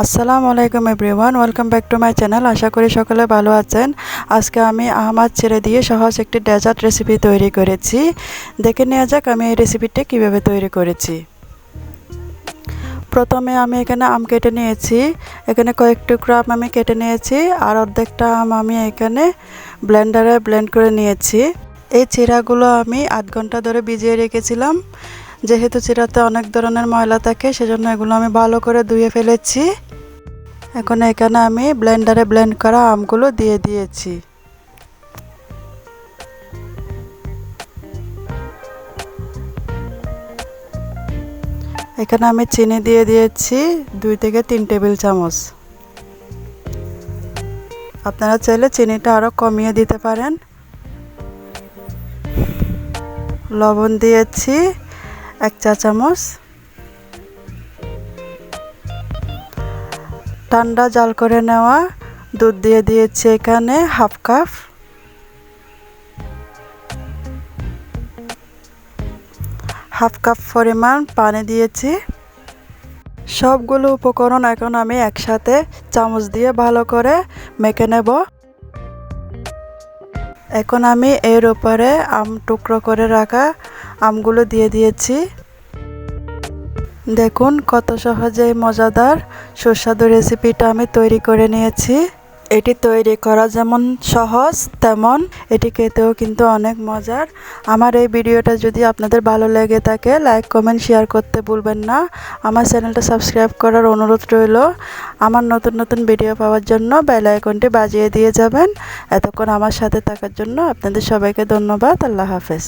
আসসালামু আলাইকুম everyone, welcome back to my channel. আশা করি সকলে ভালো আছেন। আজকে আমি আহমাদ ছেড়ে দিয়ে সহজ একটি ডেজার্ট রেসিপি তৈরি করেছি। দেখে নেওয়া যাক আমি এই রেসিপিটি কীভাবে তৈরি করেছি। প্রথমে আমি এখানে আম কেটে নিয়েছি। এখানে কয়েক টুকরো আম আমি কেটে নিয়েছি আর অর্ধেকটা আম আমি এখানে ব্লেন্ডারে ব্লেন্ড করে নিয়েছি। এই চিরাগুলো আমি আধ ঘণ্টা ধরে ভিজিয়ে রেখেছিলাম। যেহেতু চিরাতে অনেক ধরনের ময়লা থাকে, সেজন্য এগুলো আমি ভালো করে ধুয়ে ফেলেছি। এখন এখানে আমি ব্লেন্ডারে ব্লেন্ড করা আমগুলো দিয়ে দিয়েছি। এখানে আমি চিনি দিয়ে দিয়েছি দুই থেকে তিন টেবিল চামচ। আপনারা চাইলে চিনিটা আরও কমিয়ে দিতে পারেন। লবণ দিয়েছি। এক চা চামচ। ঠান্ডা জাল করে নেওয়া, দুধ দিয়ে দিয়েছি এখানে হাফ কাপ। হাফ কাপ পরিমাণ পানি দিয়েছি। সবগুলো উপকরণ এখন আমি একসাথে চামচ দিয়ে ভালো করে মেখে নেব। এখন আমি এর উপরে আম টুকরো করে রাখা আমগুলো দিয়ে দিয়েছি। দেখুন কত সহজেই মজাদার, সুস্বাদু রেসিপিটা আমি তৈরি করে নিয়েছি। এটি তৈরি করা যেমন সহজ, তেমন এটি খেতেও কিন্তু অনেক মজার। আমার এই ভিডিওটা যদি আপনাদের ভালো লেগে থাকে লাইক কমেন্ট শেয়ার করতে ভুলবেন না। আমার চ্যানেলটা সাবস্ক্রাইব করার অনুরোধ রইল। আমার নতুন নতুন ভিডিও পাওয়ার জন্য বেল আইকনটি বাজিয়ে দিয়ে যাবেন। এতক্ষণ আমার সাথে থাকার জন্য আপনাদের সবাইকে ধন্যবাদ। আল্লাহ হাফেজ।